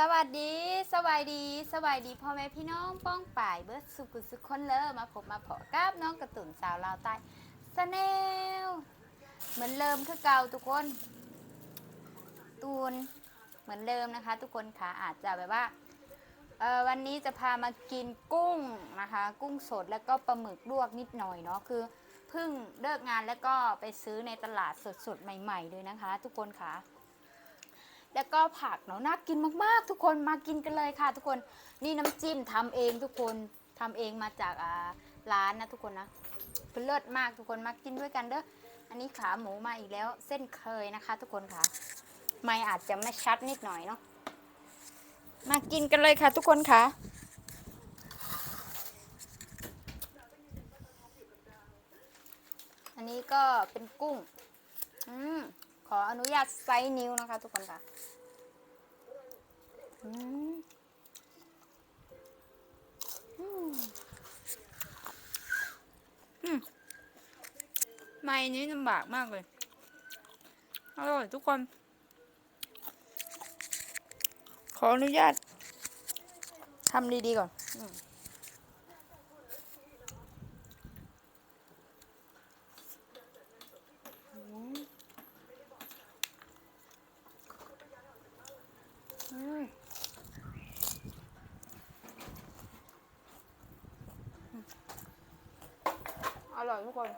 สวัสดีสวัสดี สวัสดีพ่อแม่พี่น้องป้องป่ายเบิร์ดสุกุสุคนเลอมาพบมาพาะกับน้องกระตุนสาวลาวใต้สแนลเหมือนเดิมคือเก่าทุกคน ตูนเหมือนเดิมนะคะ ทุกคนค่ะอาจจะแบบว่าเออวันนี้จะพามากินกุ้งนะคะ กุ้งสดแล้วก็ปลาหมึกลวกนิดหน่อยเนาะคือเพิ่งเลิกงานแล้วก็ไปซื้อในตลาดสดๆใหม่ ๆ เลยนะคะ ทุกคนค่ะ แล้วก็ผักเนาะน่ากินมากๆ ทุกคนมากินกันเลยค่ะ ทุกคนนี่น้ำจิ้มทำเองทุกคนทำเองมาจากอ่าร้านนะทุกคนนะเป็นเลิศมากทุกคนมากินด้วยกันเด้ออันนี้ขาหมูมาอีกแล้วเส้นเคยนะคะ ทุกคนค่ะ ไม่อาจจะไม่ชัดนิดหน่อยเนาะมากินกันเลยค่ะ ทุกคนค่ะ อันนี้ก็เป็นกุ้ง อืม ขออนุญาตไซส์นิ้วนะคะ ทุกคนค่ะอืมอืมอืมไม่นี้ลำบากมากเลย อร่อยทุกคน ขออนุญาตทำดีๆก่อนอมอืมอืมอร่อยทุกคน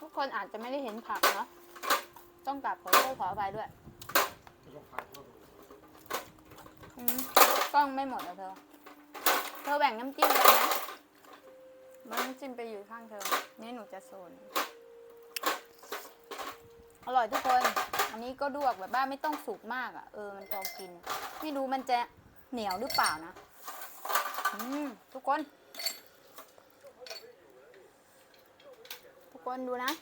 ทุก คนอาจจะไม่ได้เห็นผักเนาะต้องกลับขอโทษขออภัยด้วยอืมกล้องไม่หมดอะเธอ เธอแบ่งน้ำจิ้มไปนะมันน้ำจิ้มไปอยู่ข้างเธอ นี่หนูจะโซน อร่อยทุกคน อันนี้ก็ดวกแบบว่าไม่ต้องสุกมากอะ่ะ เออ มันพอกิน ไม่รู้มันจะเหนียวหรือเปล่านะ อืม ทุกคน ทุกคนดูนะ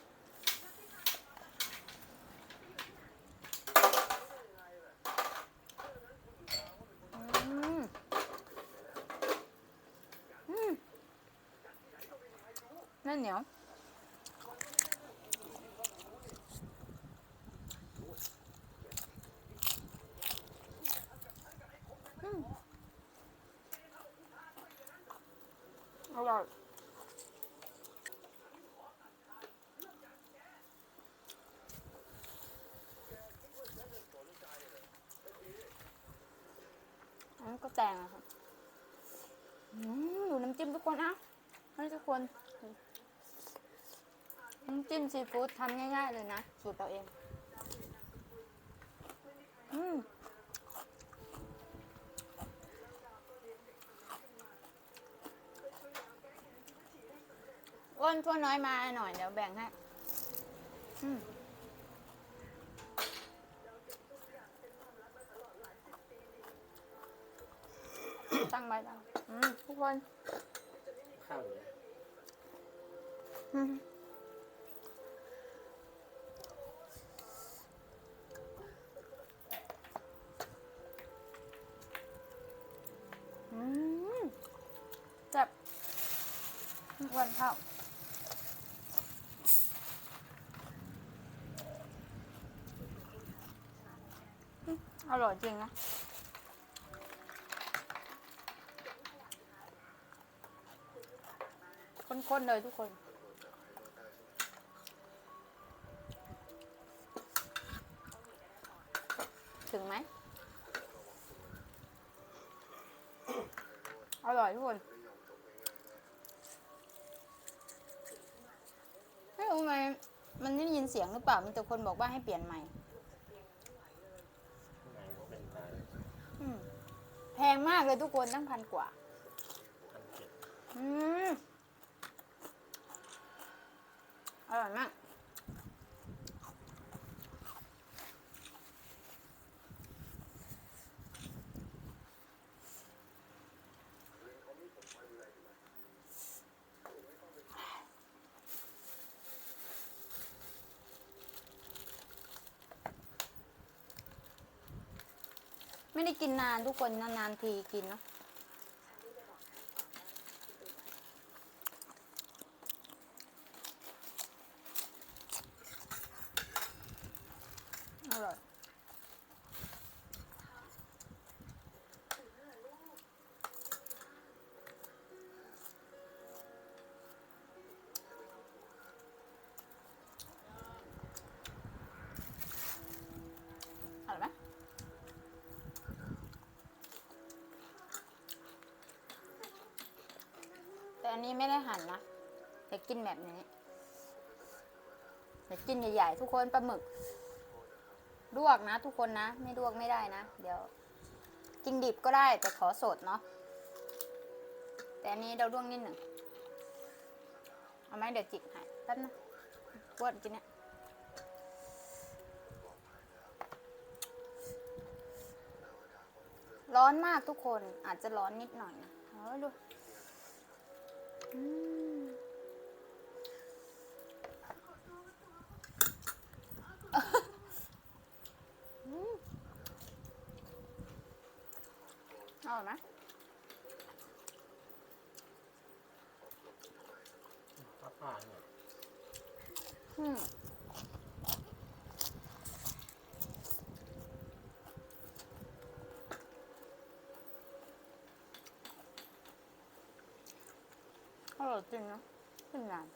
อืม อืม นั่นเหนียวอร่อยอันนี้ก็แตงอะครับอืมดูน้ำจิ้มทุกคนอะให้ทุกคน น้ำจิ้มซีฟู้ดทำง่าย ๆ เลยนะ สูตรเราเอง อืมอ้วนทั่วน้อยมาหน่อยเดี๋ยวแบ่งให้อืมตั้งไว้ตั้งอืมทุกคน ข้าวเลย อืม ข้าอืมอร่อยจริงนะข้นๆเลยทุกคน ถึงไหม อร่อยทุกคน เสียงหรือเปล่า มีแต่คนบอกว่าให้เปลี่ยนใหม่ไหนก็เป็นตายอืมแพงมากเลยทุกคนตั้งพันกว่าพันเจ็ดอืม อร่อยมาก ไม่ได้กินนานทุกคนนานๆทีกินเนาะ อันนี้ไม่ได้หั่นนะแต่กินแบบนี้แต่กินใหญ่ๆทุกคนปลาหมึกลวกนะ ทุกคนนะ ไม่ลวกไม่ได้นะ เดี๋ยว กินดิบก็ได้แต่ขอสดเนาะแต่อันนี้เราลวกนิดหนึ่งเอาไหมเดี๋ยวจิกให้แป๊บนะปวดกินเนี่ยร้อนมากทุกคนอาจจะร้อนนิดหน่อยนะเออดู อืมอืมอร่อยไหมผ้าผ้าเนี่ยอืม อร่อยจริงนะขึ้นนาน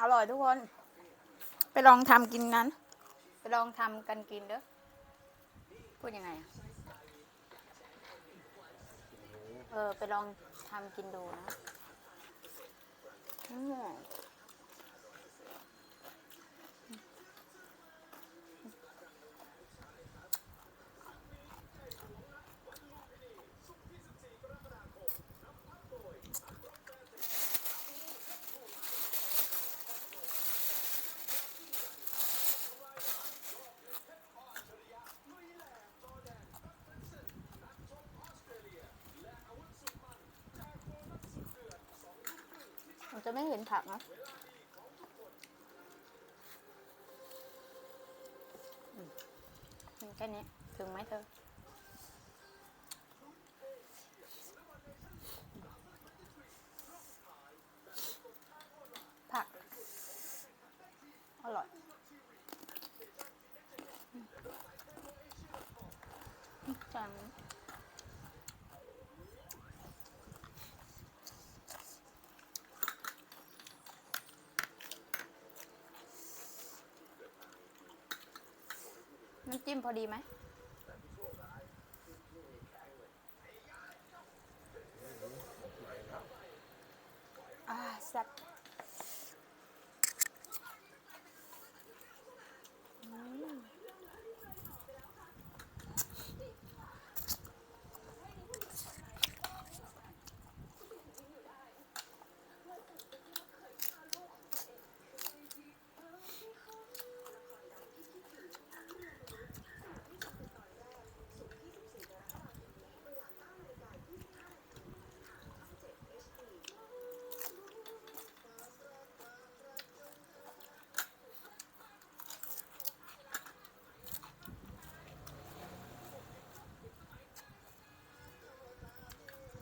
อร่อยทุกคน ไปลองทำกินนั้น ไปลองทำกันกินเด้อพูดยังไงเออ ไปลองทำกินดูนะ จะไม่เห็นผักนะแค่นี้ถึงไหมเธอผัก อร่อยจังน้ จิ้มพอดีไหม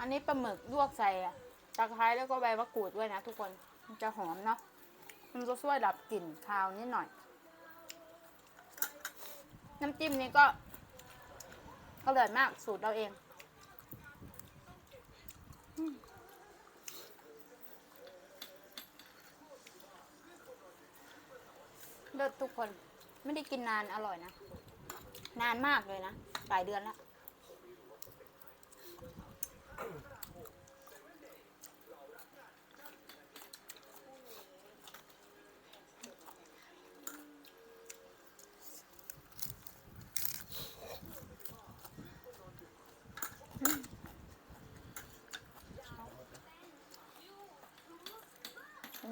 อันนี้ปลาหมึกลวกใส่ตะไคร้แล้วก็ใบมะกรูดด้วยนะทุกคนมันจะหอมเนาะมันจะช่วยดับกลิ่นคาวนิดหน่อย น้ำจิ้มนี้ก็อร่อยมากสูตรเราเองเลิศทุกคนไม่ได้กินนานอร่อยนะ นานมากเลยนะหลายเดือนแล้ว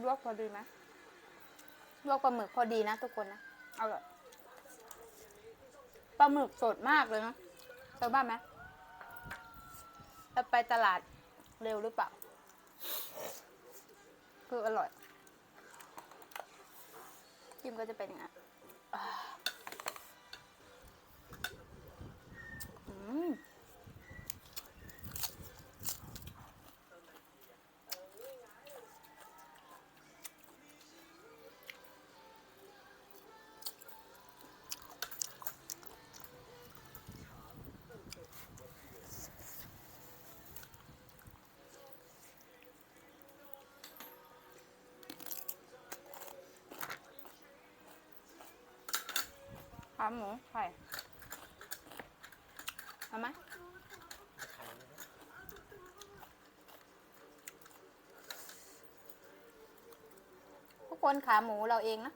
ลวกพอดีไหมลวกปลาหมึกพอดีนะทุกคนนะ เอาเลยปลาหมึกสดมากเลยนะเจอบ้านไหมเรา ไปตลาดเร็วหรือเปล่าคืออร่อยจิ้มก็จะเป็นอย่างนี้น ขาหมูไข่เอาไหมทุกคนขาหมูเราเองนะ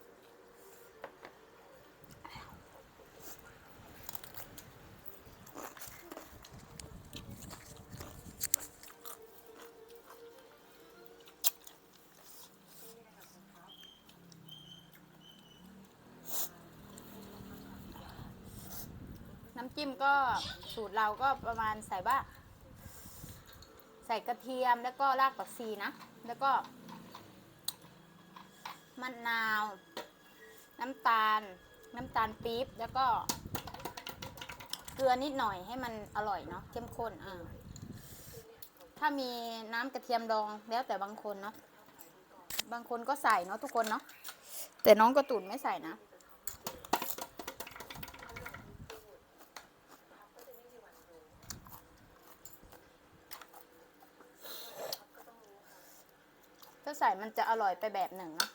สูตรเราก็ประมาณใส่ว่า ใส่กระเทียมแล้วก็รากผักชีนะ แล้วก็มะนาว น้ำตาล น้ำตาลปี๊บ แล้วก็ เกลือนิดหน่อยให้มันอร่อยเนาะเข้มข้นอ่าถ้ามีน้ำกระเทียมดองแล้วแต่บางคนเนาะบางคนก็ใส่เนาะทุกคนเนาะแต่น้องกระตุนไม่ใส่นะ ใส่มันจะอร่อยไปแบบหนึ่งเนาะ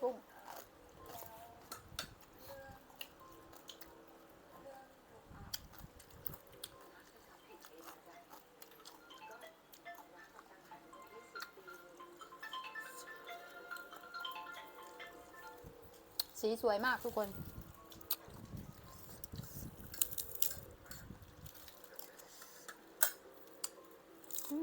กุ้ง สีสวยมากทุกคน อื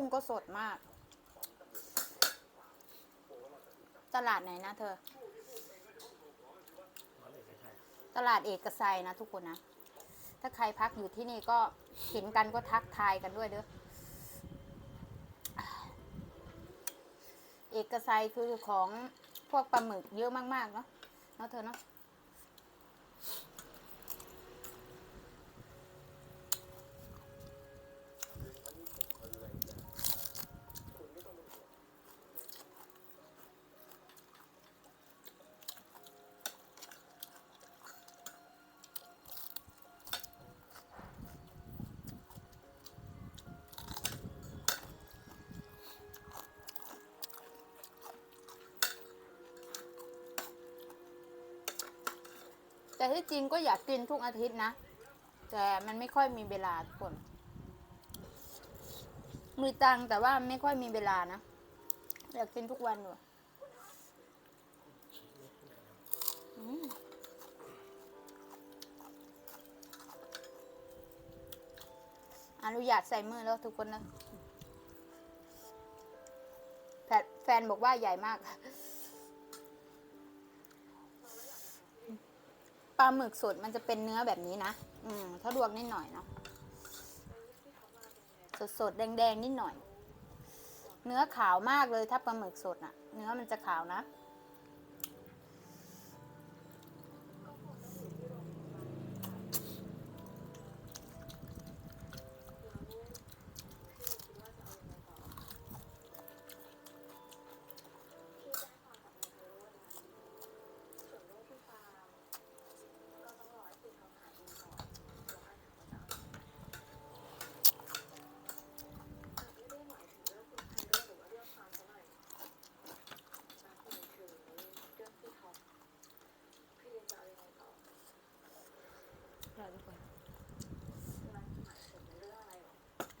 ม ก็สดมาก ตลาดไหนนะเธอ ตลาดเอกชัยนะทุกคนนะ ถ้าใครพักอยู่ที่นี่ก็เห็นกันก็ทักทายกันด้วยเด้อ เอกชัยคือของพวกปลาหมึกเยอะมากๆเนาะ เนาะเธอเนาะ แต่ที่จริงก็อยากกินทุกอาทิตย์นะ แต่มันไม่ค่อยมีเวลาทุกคนมีตังแต่ว่าไม่ค่อยมีเวลานะ อยากกินทุกวันอยู่อืมอนุญาตใส่มือแล้วทุกคนนะ แฟนบอกว่าใหญ่มาก ลาหมึกสดมันจะเป็นเนื้อแบบนี้นะ อืม ถ้าลวกนิดหน่อยเนาะ สดสดๆแดงๆ นิดหน่อย เนื้อขาวมากเลยถ้าปลาหมึกสดอะเนื้อมันจะขาวนะ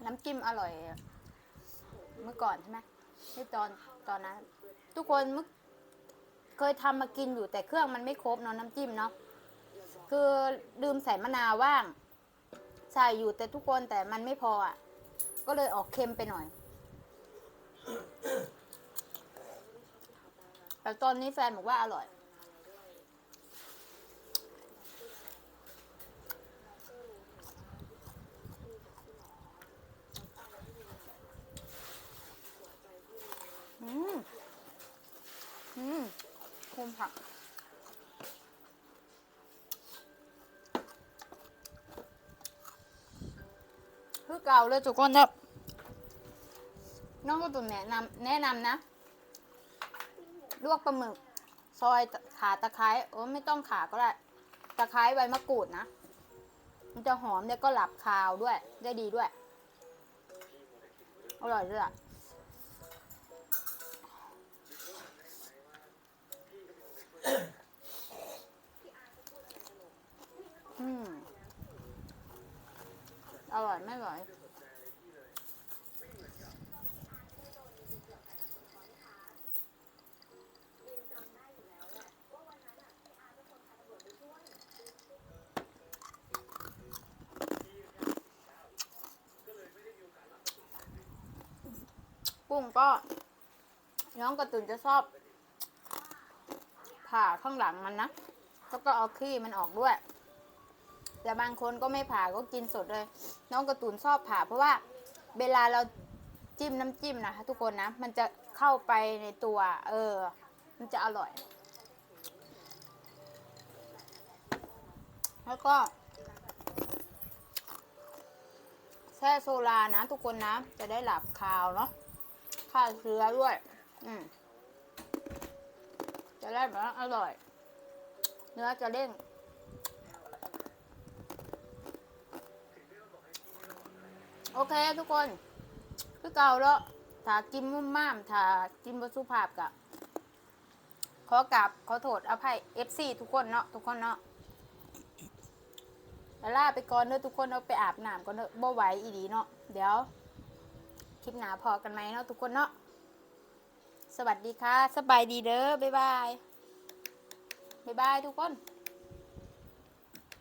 น้ำจิ้มอร่อย เมื่อก่อนใช่ไหมที่ตอนตอนนั้น ทุกคนเมื่อเคยทำมากินอยู่แต่เครื่องมันไม่ครบเนาะน้ำจิ้มเนาะคือลืมใส่มะนาวว่างใใส่อยู่แต่ทุกคนแต่มันไม่พออะ ก็เลยออกเค็มไปหน่อย แต่ตอนนี้แฟนบอกว่าอร่อย อืม อืมคุม ผักคือเก่าเลยทุกคนครับน้องก็ตุ่นแนะนำแนะนำนะ ลวกปลาหมึก ซอยขาตะไคร้โอ้ไม่ต้องขาก็ได้ ตะไคร้ใบมะกรูดนะ มันจะหอมแล้วก็หลับคาวด้วย ได้ดีด้วย อร่อยด้วย อืมอร่อยไม่อร่อยกุ้งก็น้องกระตุนจะชอบ ผ่าข้างหลังมันนะแล้วก็เอาขี้มันออกด้วย แต่บางคนก็ไม่ผ่าก็กินสดเลย น้องกระตุนชอบผ่า เพราะว่าเวลาเราจิ้มน้ำจิ้มนะคะทุกคนนะ มันจะเข้าไปในตัว เออ มันจะอร่อย แล้วก็แช่โซลานะ ทุกคนนะ จะได้หลับคาวเนาะฆ่าเชื้อด้วย อืม จะได้แบบอร่อย เนื้อจะเด้งโอเคทุกคน คือเก่าแล้วถ้ากินมุ่มม่ามถ้ากินบสุภาพกะขอกราบขอโทษอภัย FC ทุกคนเนาะทุกคนเนาะล้วลาไปก่อนเด้อทุกคนเอาไปอาบน้ำก่อนเด้อบ่ไหวอีดีเนาะเดี๋ยว คลิปหนาพอกันไหมเนาะทุกคนเนาะ วัสดีค่ะ สบายดีเด้อบ๊ายบาย บ๊ายบายทุกคน